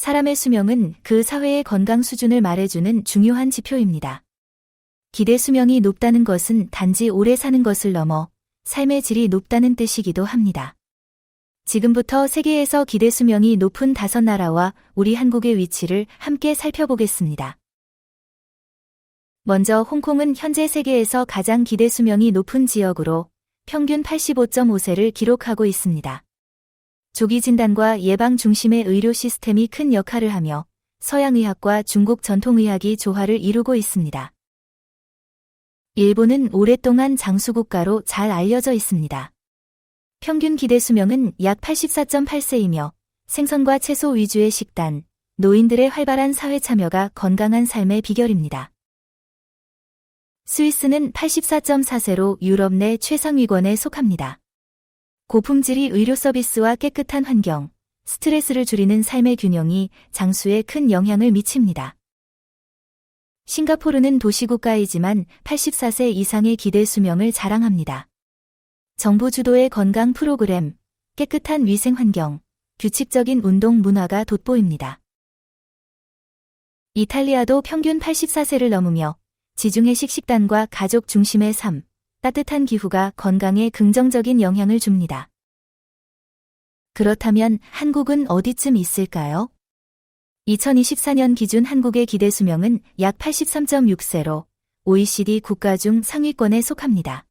사람의 수명은 그 사회의 건강 수준을 말해주는 중요한 지표입니다. 기대 수명이 높다는 것은 단지 오래 사는 것을 넘어 삶의 질이 높다는 뜻이기도 합니다. 지금부터 세계에서 기대 수명이 높은 다섯 나라와 우리 한국의 위치를 함께 살펴보겠습니다. 먼저 홍콩은 현재 세계에서 가장 기대 수명이 높은 지역으로 평균 85.5세를 기록하고 있습니다. 조기 진단과 예방 중심의 의료 시스템이 큰 역할을 하며 서양의학과 중국 전통의학이 조화를 이루고 있습니다. 일본은 오랫동안 장수국가로 잘 알려져 있습니다. 평균 기대 수명은 약 84.8세이며 생선과 채소 위주의 식단, 노인들의 활발한 사회 참여가 건강한 삶의 비결입니다. 스위스는 84.4세로 유럽 내 최상위권에 속합니다. 고품질이 의료 서비스와 깨끗한 환경, 스트레스를 줄이는 삶의 균형이 장수에 큰 영향을 미칩니다. 싱가포르는 도시국가이지만 84세 이상의 기대 수명을 자랑합니다. 정부 주도의 건강 프로그램, 깨끗한 위생 환경, 규칙적인 운동 문화가 돋보입니다. 이탈리아도 평균 84세를 넘으며 지중해식 식단과 가족 중심의 삶, 따뜻한 기후가 건강에 긍정적인 영향을 줍니다. 그렇다면 한국은 어디쯤 있을까요? 2024년 기준 한국의 기대 수명은 약 83.6세로 OECD 국가 중 상위권에 속합니다.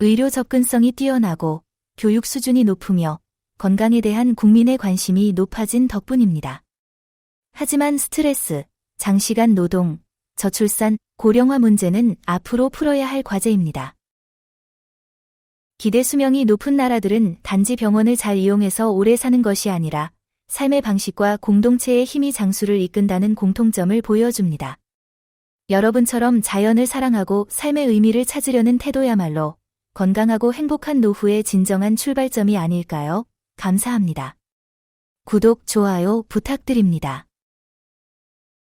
의료 접근성이 뛰어나고 교육 수준이 높으며 건강에 대한 국민의 관심이 높아진 덕분입니다. 하지만 스트레스, 장시간 노동, 저출산, 고령화 문제는 앞으로 풀어야 할 과제입니다. 기대 수명이 높은 나라들은 단지 병원을 잘 이용해서 오래 사는 것이 아니라 삶의 방식과 공동체의 힘이 장수를 이끈다는 공통점을 보여줍니다. 여러분처럼 자연을 사랑하고 삶의 의미를 찾으려는 태도야말로 건강하고 행복한 노후의 진정한 출발점이 아닐까요? 감사합니다. 구독, 좋아요 부탁드립니다.